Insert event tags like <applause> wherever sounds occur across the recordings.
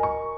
you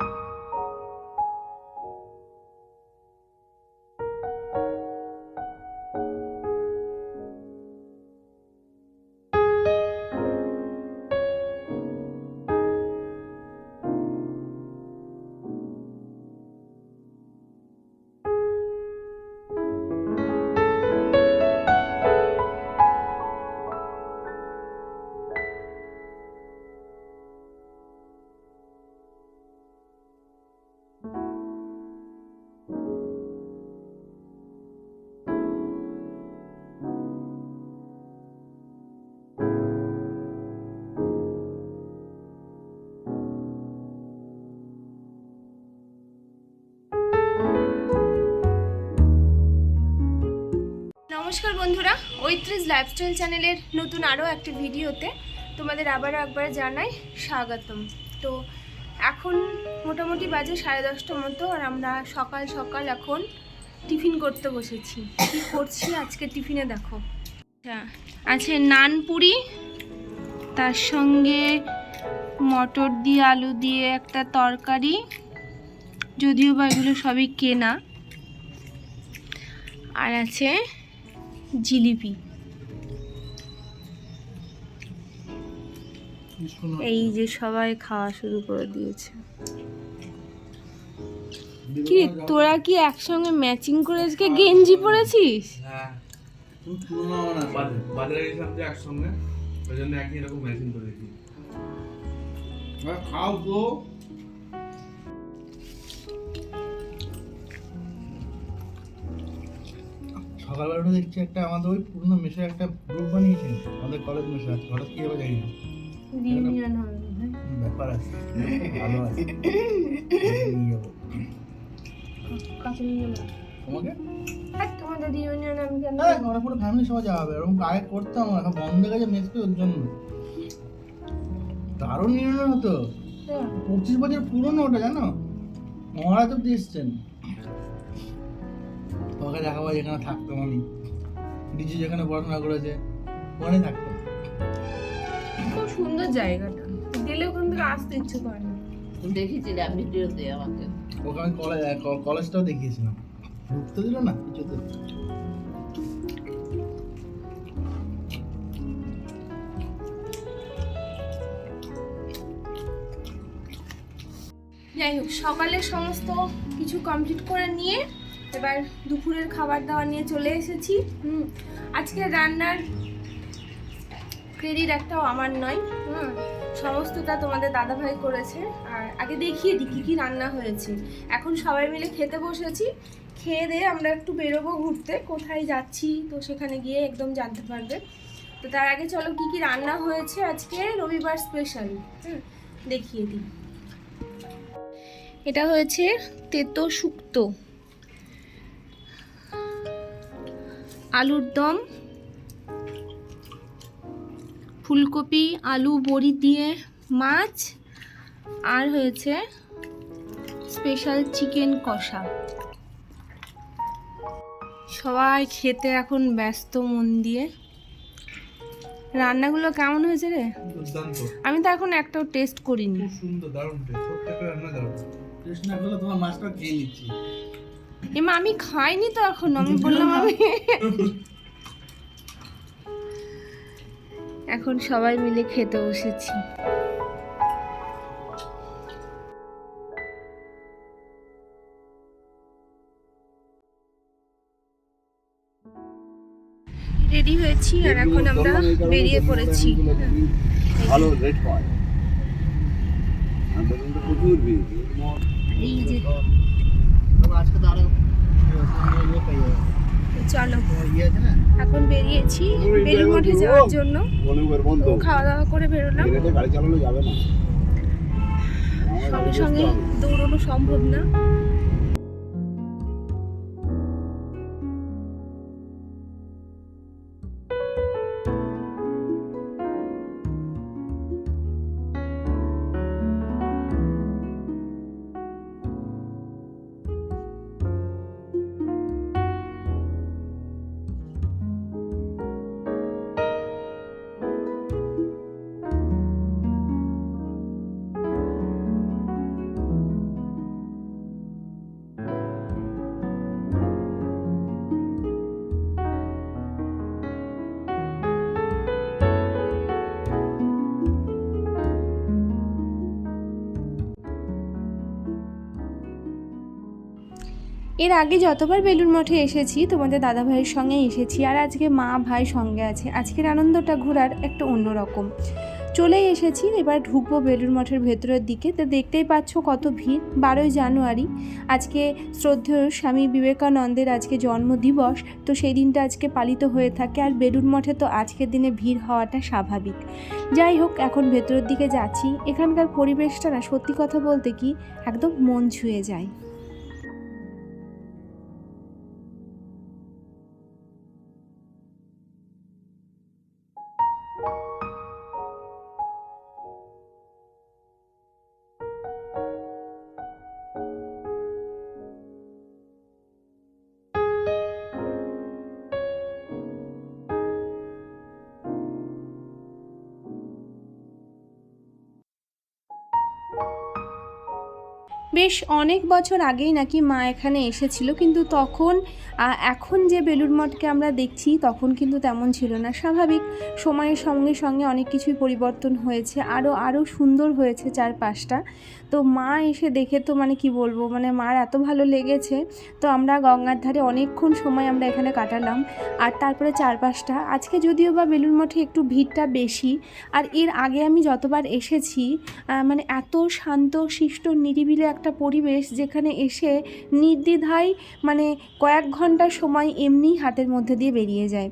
নমস্কার বন্ধুরা, ঐত্রিশ lifestyle চ্যানেলের নতুন আরও একটি ভিডিওতে তোমাদের আবারও একবার জানাই স্বাগতম। তো এখন মোটামুটি বাজে সাড়ে দশটা মতো আর আমরা সকাল সকাল এখন টিফিন করতে বসেছি। কী করছি আজকে টিফিনে দেখো। আচ্ছা আছে নান পুরি, তার সঙ্গে মটর দিয়ে, আলু দিয়ে একটা তরকারি, যদিও বা এগুলো সবই কেনা। আর আছে জিলিপি। এই যে সবাই খাওয়া শুরু করে দিয়েছে। কি তোরা কি একসঙ্গে ম্যাচিং করে আজকে গেঞ্জি পরেছিস? একসঙ্গে ওই জন্য একই ম্যাচিং খাও তো সকালবেলা উঠে দেখছি একটা আমাদের ওই পুরনো মেশে একটা গ্রুপ বানিয়েছে আমাদের কলেজ মেশে আছে হঠাৎ কি হবে জানি না। হ্যাঁ। ব্যাপার আছে। ভালো আছে। নিয়ে <laughs> যাব কাকে নিয়ে যাব? তোমাকে? হ্যাঁ, তোমাদের রিউনিয়ন আমি কেন? হ্যাঁ আমরা পুরো ফ্যামিলি সবাই যাওয়া হবে। এরকম আগে করতাম এখন বন্ধ গেছে মেস ওর জন্য। দারুণ হতো। পঁচিশ বছর পুরনো ওটা জানো? মহারাজ অব্দি এসছেন। তোমাকে দেখাবো যেখানে থাকতাম আমি। ডিজি যেখানে পড়াশোনা করেছে ওখানে থাকতাম। খুব সুন্দর জায়গাটা। গেলে ওখান থেকে আসতে ইচ্ছে করে না। দেখেছিলাম ভিডিওতে আমাকে? ওকে কলেজ কলেজটাও দেখিয়েছিলাম। ঢুকতে দিল না কিছুতে। যাই হোক সকালের সমস্ত কিছু কমপ্লিট করে নিয়ে এবার দুপুরের খাবার দাবার নিয়ে চলে এসেছি। হুম, আজকে রান্নার ক্রেডিট একটাও আমার নয়। হুম, সমস্তটা তোমাদের দাদাভাই করেছে। আর আগে দেখিয়ে দিই কী কী রান্না হয়েছে। এখন সবাই মিলে খেতে বসেছি। খেয়ে দিয়ে আমরা একটু বেরোবো ঘুরতে। কোথায় যাচ্ছি তো সেখানে গিয়ে একদম জানতে পারবে। তো তার আগে চলো কী কী রান্না হয়েছে আজকে রবিবার স্পেশাল হুম, দেখিয়ে দিই। এটা হয়েছে তেতো শুক্তো। আলুর দম ফুলকপি আলু বড়ি দিয়ে মাছ আর হয়েছে স্পেশাল চিকেন কষা। সবাই খেতে এখন ব্যস্ত মন দিয়ে। রান্নাগুলো কেমন হয়েছে রে? আমি তো এখন একটাও টেস্ট করিনি। খুব সুন্দর দারুণ টেস্ট রান্না দারুণ। কৃষ্ণা করলে তোমার মাছটা খেয়ে নিচ্ছি। এমা আমি খাইনি তো এখন আমি বললাম আমি এখন সবাই মিলে খেতে বসেছি। রেডি হয়েছি আর এখন আমরা বেরিয়ে পড়েছি। ভালো রেট পায়। আর বেলুনটা প্রচুর ভিড় এই যে আজকে তো আরও ইয়ে পাই যাবে। চলো। এখন বেরিয়েছি বেলুর মঠে যাওয়ার জন্য। খাওয়া দাওয়া করে বেরোলাম। সঙ্গে সঙ্গে দৌড়ানো সম্ভব না। এর আগে যতবার বেলুর মঠে এসেছি, তোমাদের দাদা ভাইয়ের সঙ্গে এসেছি আর আজকে মা ভাই সঙ্গে আছে। আজকের আনন্দটা ঘোরার একটা অন্যরকম চলে এসেছি, এবার ঢুকবো বেলুর মঠের ভেতরের দিকে। তো দেখতেই পাচ্ছ কত ভিড়, বারোই জানুয়ারি। আজকে শ্রদ্ধেয় স্বামী বিবেকানন্দের আজকে জন্মদিবস, তো সেই দিনটা আজকে পালিত হয়ে থাকে আর বেলুর মঠে তো আজকের দিনে ভিড় হওয়াটা স্বাভাবিক। যাই হোক, এখন ভেতরের দিকে যাচ্ছি। এখানকার পরিবেশটা না, সত্যি কথা বলতে কি, একদম মন ছুঁয়ে যায়। বেশ অনেক বছর আগেই নাকি মা এখানে এসেছিল, কিন্তু তখন এখন যে বেলুর মঠকে আমরা দেখছি, তখন কিন্তু তেমন ছিল না। স্বাভাবিক সময়ের সঙ্গে সঙ্গে অনেক কিছুই পরিবর্তন হয়েছে আরও আরও সুন্দর হয়েছে চারপাশটা। তো মা এসে দেখে তো মানে কি বলব মানে মার এত ভালো লেগেছে, তো আমরা গঙ্গার ধারে অনেকক্ষণ সময় আমরা এখানে কাটালাম। আর তারপরে চারপাশটা, আজকে যদিও বা বেলুর মঠে একটু ভিড়টা বেশি, আর এর আগে আমি যতবার এসেছি মানে এত শান্ত, শিষ্ট, নিরিবিলি একটা পরিবেশ যেখানে এসে নির্দ্বিধায় মানে কয়েক ঘণ্টা সময় এমনি হাতের মধ্যে দিয়ে বেরিয়ে যায়।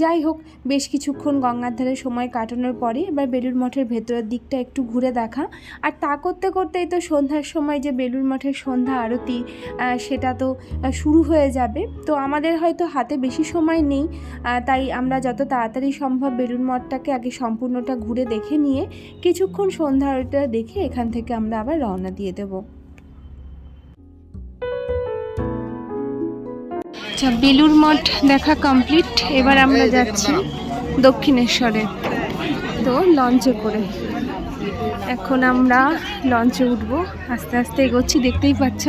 যাই হোক, বেশ কিছুক্ষণ গঙ্গার ধারে সময় কাটানোর পরে এবার বেলুর মঠের ভেতরের দিকটা একটু ঘুরে দেখা। আর তা করতে করতেই তো সন্ধ্যার সময় যে বেলুর মঠের সন্ধ্যা আরতি সেটা তো শুরু হয়ে যাবে। তো আমাদের হয়তো হাতে বেশি সময় নেই তাই আমরা যত তাড়াতাড়ি সম্ভব বেলুর মঠটাকে আগে সম্পূর্ণটা ঘুরে দেখে নিয়ে কিছুক্ষণ সন্ধ্যা আরতিটা দেখে এখান থেকে আমরা আবার রওনা দিয়ে দেব। আচ্ছা বেলুর মঠ দেখা কমপ্লিট এবার আমরা যাচ্ছি দক্ষিণেশ্বরে। তো লঞ্চে করে। এখন আমরা লঞ্চে উঠবো। আস্তে আস্তে এগোচ্ছি, দেখতেই পাচ্ছ।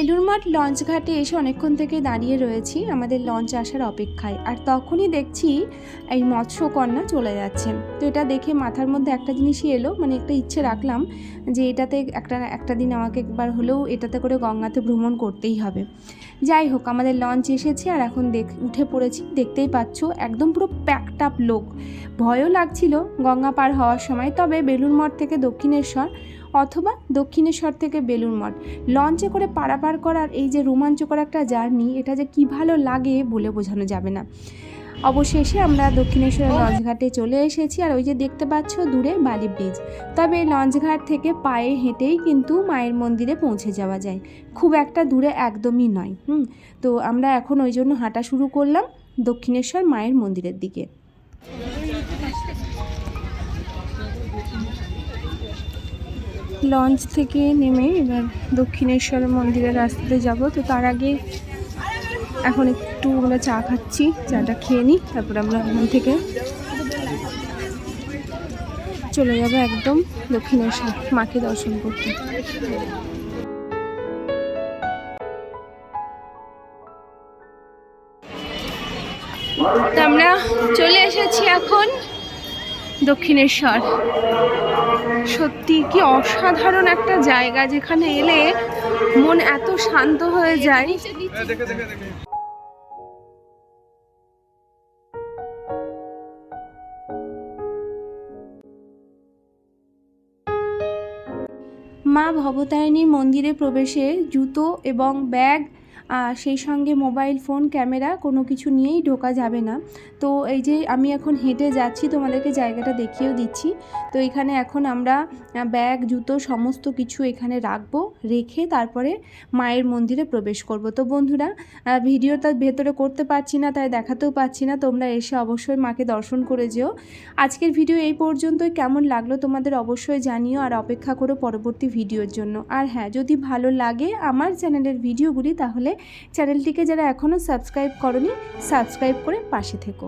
বেলুর মঠ লঞ্চ ঘাটে এসে অনেকক্ষণ থেকে দাঁড়িয়ে রয়েছি, আমাদের লঞ্চ আসার অপেক্ষায়। আর তখনই দেখছি এই মৎস্যকন্যা চলে যাচ্ছে। তো এটা দেখে মাথার মধ্যে একটা জিনিসই এলো মানে একটা ইচ্ছে রাখলাম যে এটাতে একটা একটা দিন আমাকে একবার হলেও এটাতে করে গঙ্গাতে ভ্রমণ করতেই হবে। যাই হোক, আমাদের লঞ্চ এসেছে আর এখন দেখ, উঠে পড়েছি, দেখতেই পাচ্ছ, একদম পুরো প্যাকড আপ লোক। ভয়ও লাগছিল গঙ্গা পার হওয়ার সময়, তবে বেলুর মঠ থেকে দক্ষিণেশ্বর অথবা দক্ষিণেশ্বর থেকে বেলুর মঠ। লঞ্চে করে পারাপার করার এই যে রোমাঞ্চকর একটা জার্নি এটা যে কী ভালো লাগে বলে বোঝানো যাবে না। অবশেষে আমরা দক্ষিণেশ্বরের লঞ্চঘাটে চলে এসেছি আর ওই যে দেখতে পাচ্ছ দূরে বালি ব্রিজ। তবে লঞ্চঘাট থেকে পায়ে হেঁটেই কিন্তু মায়ের মন্দিরে পৌঁছে যাওয়া যায়। খুব একটা দূরে একদমই নয় হুম। তো আমরা এখন ওই জন্য হাঁটা শুরু করলাম দক্ষিণেশ্বর মায়ের মন্দিরের দিকে। লঞ্চ থেকে নেমে এবার দক্ষিণেশ্বর মন্দিরের রাস্তাতে যাব। তো তার আগে এখন একটু আমরা চা খাচ্ছি, চাটা খেয়ে নিই, তারপর আমরা ওখান থেকে চলে যাব একদম দক্ষিণেশ্বর মাকে দর্শন করতে। আমরা চলে এসেছি এখন দক্ষিণেশ্বর। সত্যি কি অসাধারণ একটা জায়গা যেখানে এলে মন এত শান্ত হয়ে যায়? মা ভবতারিণীর মন্দিরে প্রবেশে জুতো এবং ব্যাগ সেই সঙ্গে মোবাইল ফোন, ক্যামেরা কোনো কিছু নিয়েই ঢোকা যাবে না। তো এই যে আমি এখন হেঁটে যাচ্ছি, তোমাদেরকে জায়গাটা দেখিয়েও দিচ্ছি। তো এখানে এখন আমরা ব্যাগ, জুতো সমস্ত কিছু এখানে রাখব, রেখে তারপরে মায়ের মন্দিরে প্রবেশ করব। তো বন্ধুরা ভিডিওটা ভেতরে করতে পারছি না, তাই দেখাতেও পাচ্ছি না। তোমরা এসে অবশ্যই মাকে দর্শন করে যেও। আজকের ভিডিও এই পর্যন্তই। কেমন লাগল তোমাদের অবশ্যই জানিও আর অপেক্ষা করো পরবর্তী ভিডিওর জন্য। আর হ্যাঁ যদি ভালো লাগে আমার চ্যানেলের ভিডিওগুলি, তাহলে চ্যানেলটিকে যারা এখনও সাবস্ক্রাইব করনি সাবস্ক্রাইব করে পাশে থেকো।